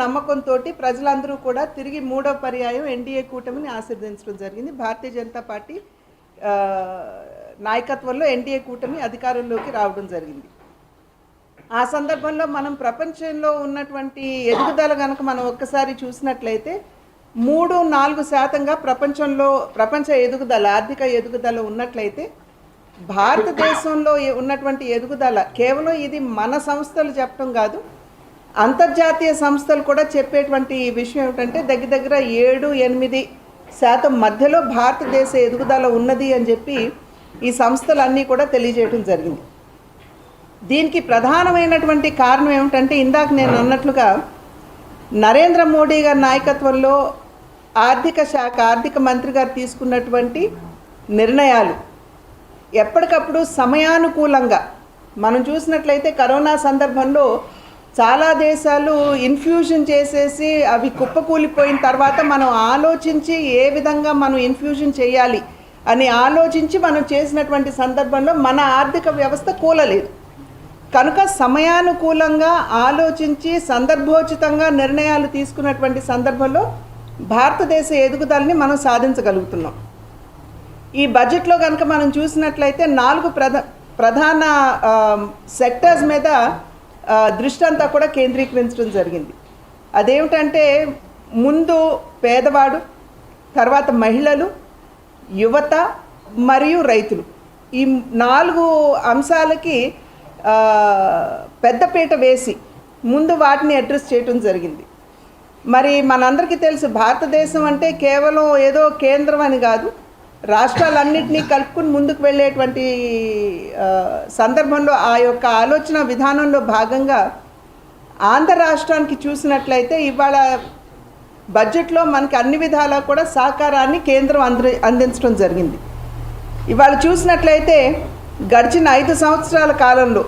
నమ్మకంతో ప్రజలందరూ కూడా తిరిగి మూడో పర్యాయం ఎన్డీఏ కూటమిని ఆశీర్వదించడం జరిగింది. భారతీయ జనతా పార్టీ నాయకత్వంలో ఎన్డీఏ కూటమి అధికారంలోకి రావడం జరిగింది. ఆ సందర్భంలో మనం ప్రపంచంలో ఉన్నటువంటి ఎదుగుదల కనుక మనం ఒక్కసారి చూసినట్లయితే మూడు నాలుగు శాతంగా ప్రపంచంలో ప్రపంచ ఎదుగుదల ఆర్థిక ఎదుగుదల ఉన్నట్లయితే భారతదేశంలో ఉన్నటువంటి ఎదుగుదల కేవలం ఇది మన సంస్థలు చెప్పడం కాదు అంతర్జాతీయ సంస్థలు కూడా చెప్పేటువంటి విషయం ఏమిటంటే దగ్గర దగ్గర ఏడు ఎనిమిది శాతం మధ్యలో భారతదేశ ఎదుగుదల ఉన్నది అని చెప్పి ఈ సంస్థలన్నీ కూడా తెలియజేయడం జరిగింది. దీనికి ప్రధానమైనటువంటి కారణం ఏమిటంటే ఇందాక నేను అన్నట్లుగా నరేంద్ర మోడీ గారి నాయకత్వంలో ఆర్థిక శాఖ ఆర్థిక మంత్రి గారు తీసుకున్నటువంటి నిర్ణయాలు ఎప్పటికప్పుడు సమయానుకూలంగా మనం చూసినట్లయితే కరోనా సందర్భంలో చాలా దేశాలు ఇన్ఫ్యూజన్ చేసేసి అవి కుప్పకూలిపోయిన తర్వాత మనం ఆలోచించి ఏ విధంగా మనం ఇన్ఫ్యూజన్ చేయాలి అని ఆలోచించి మనం చేసినటువంటి సందర్భంలో మన ఆర్థిక వ్యవస్థ కూలలేదు. కనుక సమయానుకూలంగా ఆలోచించి సందర్భోచితంగా నిర్ణయాలు తీసుకున్నటువంటి సందర్భంలో భారతదేశ ఎదుగుదలని మనం సాధించగలుగుతున్నాం. ఈ బడ్జెట్లో కనుక మనం చూసినట్లయితే నాలుగు ప్రధ ప్రధాన సెక్టర్స్ మీద దృష్టి అంతా కూడా కేంద్రీకరించడం జరిగింది. అదేమిటంటే ముందు పేదవాడు తర్వాత మహిళలు యువత మరియు రైతులు. ఈ నాలుగు అంశాలకి పెద్దపీట వేసి ముందు వాటిని అడ్రస్ చేయటం జరిగింది. మరి మనందరికీ తెలుసు భారతదేశం అంటే కేవలం ఏదో కేంద్రం అని కాదు రాష్ట్రాలన్నింటినీ కలుపుకుని ముందుకు వెళ్ళేటువంటి సందర్భంలో ఆ యొక్క ఆలోచన విధానంలో భాగంగా ఆంధ్ర రాష్ట్రానికి చూసినట్లయితే ఇవాళ బడ్జెట్లో మనకి అన్ని విధాలా కూడా సహకారాన్ని కేంద్రం అంది అందించడం జరిగింది. ఇవాళ చూసినట్లయితే గడిచిన ఐదు సంవత్సరాల కాలంలో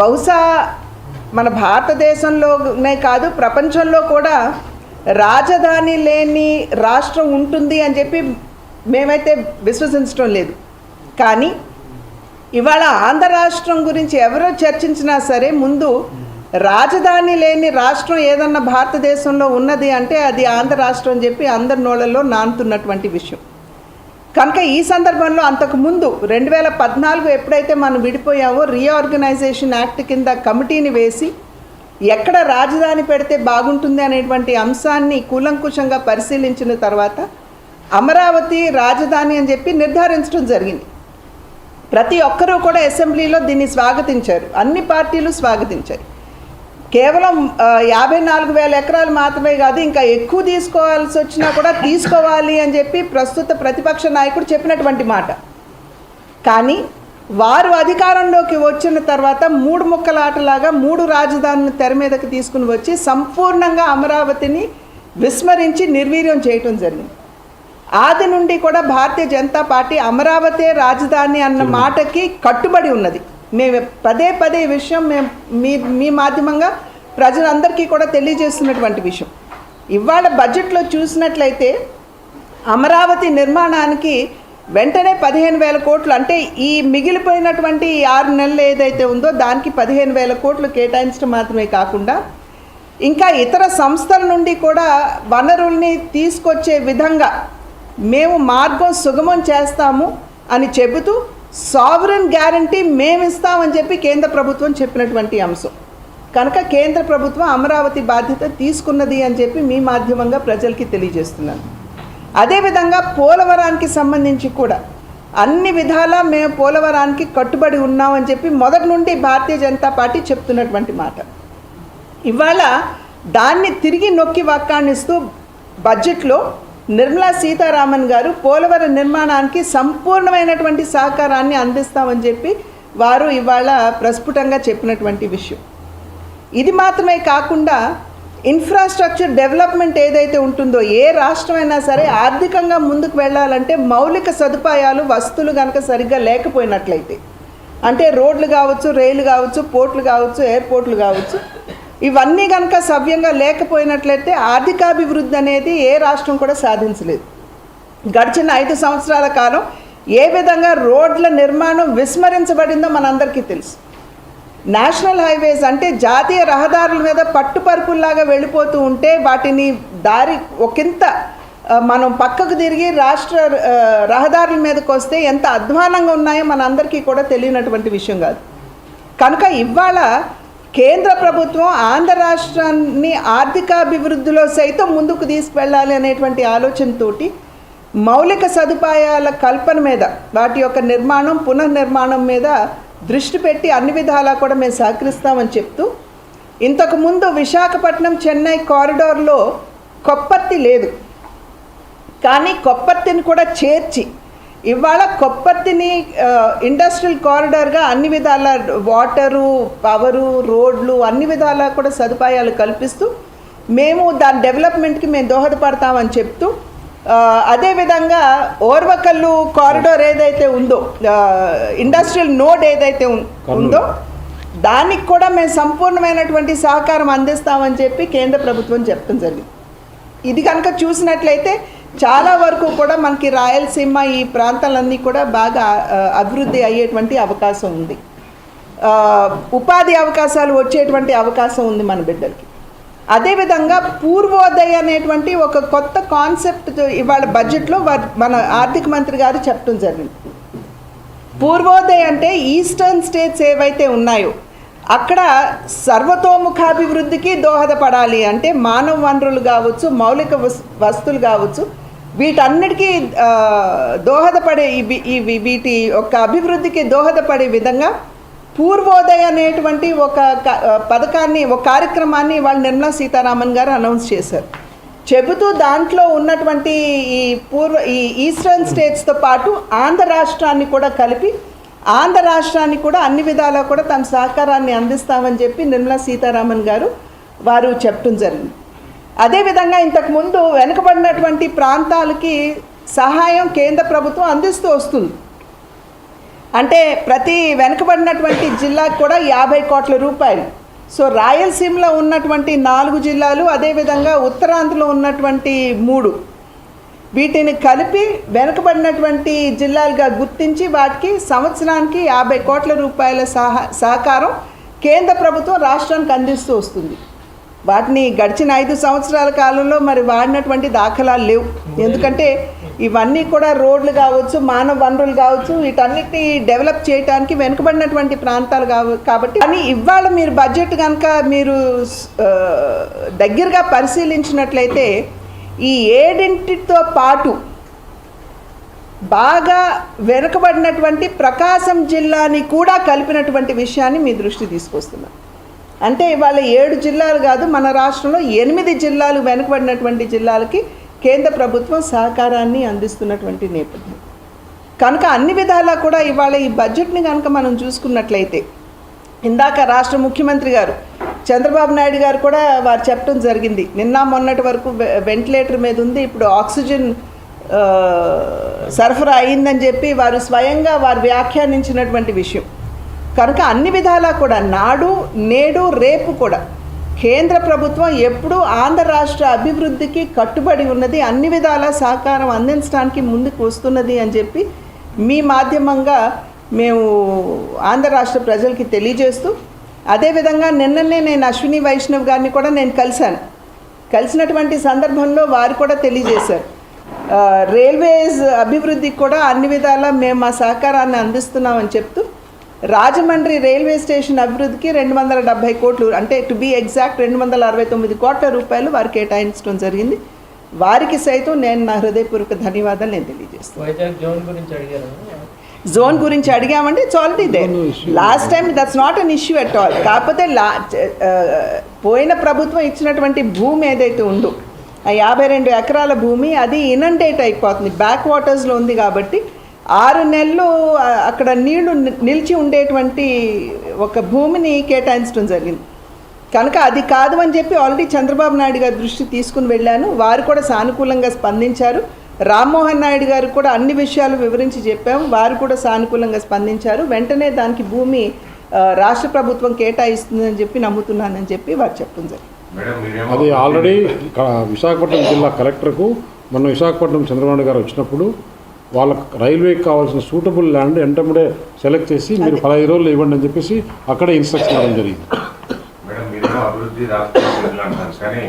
బహుశా మన భారతదేశంలోనే కాదు ప్రపంచంలో కూడా రాజధాని లేని రాష్ట్రం ఉంటుంది అని చెప్పి మేమైతే విశ్వసించడం లేదు. కానీ ఇవాళ ఆంధ్ర రాష్ట్రం గురించి ఎవరో చర్చించినా సరే ముందు రాజధాని లేని రాష్ట్రం ఏదన్నా భారతదేశంలో ఉన్నది అంటే అది ఆంధ్ర రాష్ట్రం అని చెప్పి అందరి నోళ్ళల్లో నానుతున్నటువంటి విషయం. కనుక ఈ సందర్భంలో అంతకు ముందు రెండు వేల పద్నాలుగు ఎప్పుడైతే మనం విడిపోయావో రీఆర్గనైజేషన్ యాక్ట్ కింద కమిటీని వేసి ఎక్కడ రాజధాని పెడితే బాగుంటుంది అనేటువంటి అంశాన్ని కూలంకుషంగా పరిశీలించిన తర్వాత అమరావతి రాజధాని అని చెప్పి నిర్ధారించడం జరిగింది. ప్రతి ఒక్కరూ కూడా అసెంబ్లీలో దీన్ని స్వాగతించారు. అన్ని పార్టీలు స్వాగతించారు. కేవలం యాభై నాలుగు వేల ఎకరాలు మాత్రమే కాదు ఇంకా ఎక్కువ తీసుకోవాల్సి వచ్చినా కూడా తీసుకోవాలి అని చెప్పి ప్రస్తుత ప్రతిపక్ష నాయకుడు చెప్పినటువంటి మాట. కానీ వారు అధికారంలోకి వచ్చిన తర్వాత మూడు ముక్కలాటలాగా మూడు రాజధానులను తెర మీదకి తీసుకుని వచ్చి సంపూర్ణంగా అమరావతిని విస్మరించి నిర్వీర్యం చేయటం జరిగింది. ఆది నుండి కూడా భారతీయ జనతా పార్టీ అమరావతి రాజధాని అన్న మాటకి కట్టుబడి ఉన్నది. మేము పదే పదే ఈ విషయం మేము మీ మీ మాధ్యమంగా ప్రజలందరికీ కూడా తెలియజేస్తున్నటువంటి విషయం. ఇవాళ బడ్జెట్లో చూసినట్లయితే అమరావతి నిర్మాణానికి వెంటనే పదిహేను వేల కోట్లు అంటే ఈ మిగిలిపోయినటువంటి ఆరు నెలలు ఏదైతే ఉందో దానికి పదిహేను వేల కోట్లు కేటాయించడం మాత్రమే కాకుండా ఇంకా ఇతర సంస్థల నుండి కూడా వనరుల్ని తీసుకొచ్చే విధంగా మేము మార్గం సుగమం చేస్తాము అని చెబుతూ సావరన్ గ్యారంటీ మేము ఇస్తామని చెప్పి కేంద్ర ప్రభుత్వం చెప్పినటువంటి అంశం. కనుక కేంద్ర ప్రభుత్వం అమరావతి బాధ్యత తీసుకున్నది అని చెప్పి మీ మాధ్యమంగా ప్రజలకి తెలియజేస్తున్నాను. అదేవిధంగా పోలవరానికి సంబంధించి కూడా అన్ని విధాలా మేము పోలవరానికి కట్టుబడి ఉన్నామని చెప్పి మొదటి నుండి భారతీయ జనతా పార్టీ చెప్తున్నటువంటి మాట. ఇవాళ దాన్ని తిరిగి నొక్కి వక్కాణిస్తూ బడ్జెట్లో నిర్మలా సీతారామన్ గారు పోలవరం నిర్మాణానికి సంపూర్ణమైనటువంటి సహకారాన్ని అందిస్తామని చెప్పి వారు ఇవాళ ప్రస్ఫుటంగా చెప్పినటువంటి విషయం. ఇది మాత్రమే కాకుండా ఇన్ఫ్రాస్ట్రక్చర్ డెవలప్మెంట్ ఏదైతే ఉంటుందో ఏ రాష్ట్రమైనా సరే ఆర్థికంగా ముందుకు వెళ్ళాలంటే మౌలిక సదుపాయాలు వస్తువులు కనుక సరిగ్గా లేకపోయినట్లయితే అంటే రోడ్లు కావచ్చు రైలు కావచ్చు పోర్ట్లు కావచ్చు ఎయిర్పోర్ట్లు కావచ్చు ఇవన్నీ కనుక సవ్యంగా లేకపోయినట్లయితే ఆర్థికాభివృద్ధి అనేది ఏ రాష్ట్రం కూడా సాధించలేదు. గడిచిన ఐదు సంవత్సరాల కాలం ఏ విధంగా రోడ్ల నిర్మాణం విస్మరించబడిందో మనందరికీ తెలుసు. నేషనల్ హైవేస్ అంటే జాతీయ రహదారుల మీద పట్టుపరుపుల్లాగా వెళ్ళిపోతూ ఉంటే వాటిని దారి ఒకంత మనం పక్కకు తిరిగి రాష్ట్ర రహదారుల మీదకి వస్తే ఎంత అధ్వానంగా ఉన్నాయో మనందరికీ కూడా తెలియనటువంటి విషయం కాదు. కనుక ఇవాళ కేంద్ర ప్రభుత్వం ఆంధ్ర రాష్ట్రాన్ని ఆర్థికాభివృద్ధిలో సైతం ముందుకు తీసుకెళ్ళాలి అనేటువంటి ఆలోచనతోటి మౌలిక సదుపాయాల కల్పన మీద వాటి యొక్క నిర్మాణం పునర్నిర్మాణం మీద దృష్టి పెట్టి అన్ని విధాలా కూడా మేము సహకరిస్తామని చెప్తూ ఇంతకుముందు విశాఖపట్నం చెన్నై కారిడార్లో కొప్పర్తి లేదు. కానీ కొప్పర్తిని కూడా చేర్చి ఇవాళ కొప్పర్తిని ఇండస్ట్రియల్ కారిడార్గా అన్ని విధాల వాటరు పవరు రోడ్లు అన్ని విధాలా కూడా సదుపాయాలు కల్పిస్తూ మేము దాని డెవలప్మెంట్కి మేము దోహదపడతామని చెప్తూ అదేవిధంగా ఓర్వకల్లు కారిడార్ ఏదైతే ఉందో ఇండస్ట్రియల్ నోడ్ ఏదైతే ఉందో దానికి కూడా మేము సంపూర్ణమైనటువంటి సహకారం అందిస్తామని చెప్పి కేంద్ర ప్రభుత్వం చెప్పడం జరిగింది. ఇది కనుక చూసినట్లయితే చాలా వరకు కూడా మనకి రాయలసీమ ఈ ప్రాంతాలన్నీ కూడా బాగా అభివృద్ధి అయ్యేటువంటి అవకాశం ఉంది. ఉపాధి అవకాశాలు వచ్చేటువంటి అవకాశం ఉంది మన బిడ్డలకి. అదేవిధంగా పూర్వోదయ అనేటువంటి ఒక కొత్త కాన్సెప్ట్ ఇవాళ బడ్జెట్లో మన ఆర్థిక మంత్రి గారు చెప్పడం జరిగింది. పూర్వోదయ అంటే ఈస్టర్న్ స్టేట్స్ ఏవైతే ఉన్నాయో అక్కడ సర్వతోముఖాభివృద్ధికి దోహదపడాలి అంటే మానవ వనరులు కావచ్చు మౌలిక వస్- వస్తువులు కావచ్చు వీటన్నిటికీ దోహదపడే ఇవి వీటి యొక్క అభివృద్ధికి దోహదపడే విధంగా పూర్వోదయ అనేటువంటి ఒక పథకాన్ని ఒక కార్యక్రమాన్ని వాళ్ళు నిర్మలా సీతారామన్ గారు అనౌన్స్ చేశారు. చెబుతూ దాంట్లో ఉన్నటువంటి ఈ పూర్వ ఈ ఈస్టర్న్ స్టేట్స్తో పాటు ఆంధ్ర రాష్ట్రాన్ని కూడా కలిపి ఆంధ్ర రాష్ట్రాన్ని కూడా అన్ని విధాలా కూడా తన సహకారాన్ని అందిస్తామని చెప్పి నిర్మలా సీతారామన్ గారు వారు చెప్పడం జరిగింది. అదేవిధంగా ఇంతకుముందు వెనుకబడినటువంటి ప్రాంతాలకి సహాయం కేంద్ర ప్రభుత్వం అందిస్తూ వస్తుంది. అంటే ప్రతి వెనుకబడినటువంటి జిల్లాకు కూడా యాభై కోట్ల రూపాయలు. సో రాయలసీమలో ఉన్నటువంటి నాలుగు జిల్లాలు అదేవిధంగా ఉత్తరాంధ్రలో ఉన్నటువంటి మూడు. వీటిని కలిపి వెనుకబడినటువంటి జిల్లాలుగా గుర్తించి వాటికి సంవత్సరానికి యాభై కోట్ల రూపాయల సహకారం కేంద్ర ప్రభుత్వం రాష్ట్రానికి అందిస్తూ వస్తుంది. వాటిని గడిచిన ఐదు సంవత్సరాల కాలంలో మరి వాడినటువంటి దాఖలాలు లేవు. ఎందుకంటే ఇవన్నీ కూడా రోడ్లు కావచ్చు మానవ వనరులు కావచ్చు వీటన్నిటిని డెవలప్ చేయడానికి వెనుకబడినటువంటి ప్రాంతాలు కావు కాబట్టి కానీ ఇవాళ మీరు బడ్జెట్ కనుక మీరు దగ్గరగా పరిశీలించినట్లయితే ఈ ఏడింటితో పాటు బాగా వెనుకబడినటువంటి ప్రకాశం జిల్లాని కూడా కలిపినటువంటి విషయాన్ని మీ దృష్టి తీసుకొస్తున్నాను అంటే ఇవాళ ఏడు జిల్లాలు కాదు మన రాష్ట్రంలో ఎనిమిది జిల్లాలు వెనుకబడినటువంటి జిల్లాలకి కేంద్ర ప్రభుత్వం సహకారాన్ని అందిస్తున్నటువంటి నేపథ్యం. కనుక అన్ని విధాలా కూడా ఇవాళ ఈ బడ్జెట్ని కనుక మనం చూసుకున్నట్లయితే ఇందాక రాష్ట్ర ముఖ్యమంత్రి గారు చంద్రబాబు నాయుడు గారు కూడా వారు చెప్పడం జరిగింది. నిన్న మొన్నటి వరకు వె- వెంటిలేటర్ మీద ఉంది ఇప్పుడు ఆక్సిజన్ సరఫరా అయిందని చెప్పి వారు స్వయంగా వారు వ్యాఖ్యానించినటువంటి విషయం. కనుక అన్ని విధాలా కూడా నాడు నేడు రేపు కూడా కేంద్ర ప్రభుత్వం ఎప్పుడూ ఆంధ్ర రాష్ట్ర అభివృద్ధికి కట్టుబడి ఉన్నది అన్ని విధాల సహకారం అందించడానికి ముందుకు వస్తున్నది అని చెప్పి మీ మాధ్యమంగా మేము ఆంధ్ర రాష్ట్ర ప్రజలకి తెలియజేస్తూ అదేవిధంగా నిన్ననే నేను అశ్విని వైష్ణవ్ గారిని కూడా నేను కలిశాను. కలిసినటువంటి సందర్భంలో వారు కూడా తెలియజేశారు. రైల్వేస్ అభివృద్ధికి కూడా అన్ని విధాలా మేము మా సహకారాన్ని అందిస్తున్నామని చెప్తూ రాజమండ్రి రైల్వే స్టేషన్ అభివృద్ధికి రెండు వందల డెబ్బై కోట్లు అంటే టు బీ ఎగ్జాక్ట్ రెండు వందల అరవై తొమ్మిది కోట్ల రూపాయలు వారు కేటాయించడం జరిగింది. వారికి సైతం నేను నా హృదయపూర్వక ధన్యవాదాలు నేను తెలియజేస్తాను జోన్ గురించి అడిగారు? జోన్ గురించి అడిగామంటే it's already they last time that's not an issue at all కాకపోతే లా పోయిన ప్రభుత్వం ఇచ్చినటువంటి భూమి ఏదైతే ఉందో ఆ యాభై రెండు ఎకరాల భూమి అది ఇనండేట్ అయిపోతుంది. బ్యాక్ వాటర్స్లో ఉంది కాబట్టి ఆరు నెలలు అక్కడ నీళ్ళు ని- నిలిచి ఉండేటువంటి ఒక భూమిని కేటాయించడం జరిగింది. కనుక అది కాదు అని చెప్పి ఆల్రెడీ చంద్రబాబు నాయుడు గారి దృష్టి తీసుకుని వెళ్ళాను. వారు కూడా సానుకూలంగా స్పందించారు. రామ్మోహన్ నాయుడు గారు కూడా అన్ని విషయాలు వివరించి చెప్పాము. వారు కూడా సానుకూలంగా స్పందించారు. వెంటనే దానికి భూమి రాష్ట్ర ప్రభుత్వం కేటాయిస్తుందని చెప్పి నమ్ముతున్నానని చెప్పి వారు చెప్పడం జరిగింది. అది ఆల్రెడీ విశాఖపట్నం జిల్లా కలెక్టర్కు మొన్న విశాఖపట్నం చంద్రబాబు నాయుడు గారు వచ్చినప్పుడు వాళ్ళకి రైల్వేకి కావాల్సిన సూటబుల్ ల్యాండ్ ఎంటముడే సెలెక్ట్ చేసి మీరు పదహైదు రోజులు ఇవ్వండి అని చెప్పేసి అక్కడే ఇన్స్ట్రక్షన్ ఇవ్వడం జరిగింది. మేడం మీరేమో అభివృద్ధి రాష్ట్ర ప్రజలు అంటారు కానీ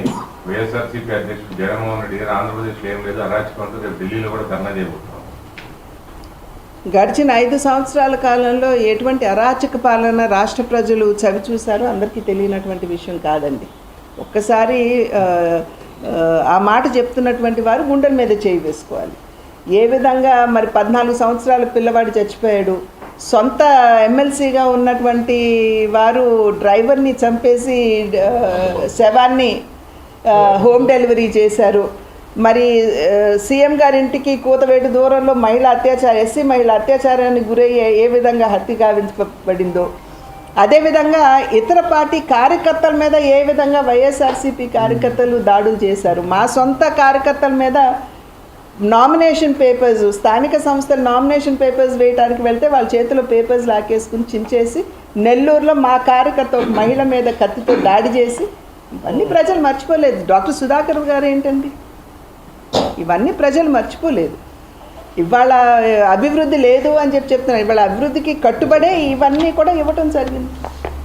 వైఎస్ఆర్సీపీ అధ్యక్షుడు జగన్మోహన్ రెడ్డి గారు ఆంధ్రప్రదేశ్లో ఏం లేదు అరాచకంతో రేపు ఢిల్లీలో కూడా ధర్నా చేయబోతున్నాం గడిచిన ఐదు సంవత్సరాల కాలంలో ఎటువంటి అరాచక పాలన రాష్ట్ర ప్రజలు చవి చూశారో అందరికీ తెలియనటువంటి విషయం కాదండి. ఒక్కసారి ఆ, ఆ, ఆ మాట చెప్తున్నటువంటి వారు గుండెల మీద చేయి వేసుకోవాలి. ఏ విధంగా మరి పద్నాలుగు సంవత్సరాల పిల్లవాడు చచ్చిపోయాడు? సొంత ఎమ్మెల్సీగా ఉన్నటువంటి వారు డ్రైవర్ని చంపేసి శవాన్ని హోమ్ డెలివరీ చేశారు. మరి సీఎం గారింటికి కూతవేటు దూరంలో మహిళ అత్యాచారం ఎస్సీ మహిళ అత్యాచారానికి గురయ్యే ఏ విధంగా హత్య గావించబడిందో? అదేవిధంగా ఇతర పార్టీ కార్యకర్తల మీద ఏ విధంగా వైఎస్ఆర్సీపీ కార్యకర్తలు దాడులు చేశారు? మా సొంత కార్యకర్తల మీద నామినేషన్ పేపర్స్ స్థానిక సంస్థల నామినేషన్ పేపర్స్ వేయడానికి వెళ్తే వాళ్ళ చేతిలో పేపర్స్ లాకేసుకుని చించేసి నెల్లూరులో మా కార్యకర్త ఒక మహిళ మీద కత్తితో దాడి చేసి ఇవన్నీ ప్రజలు మర్చిపోలేదు. డాక్టర్ సుధాకర్ గారు ఏంటండి? ఇవన్నీ ప్రజలు మర్చిపోలేదు. ఇవాళ అభివృద్ధి లేదు అని చెప్పి చెప్తున్నారు. ఇవాళ అభివృద్ధికి కట్టుబడే ఇవన్నీ కూడా ఇవ్వటం జరిగింది.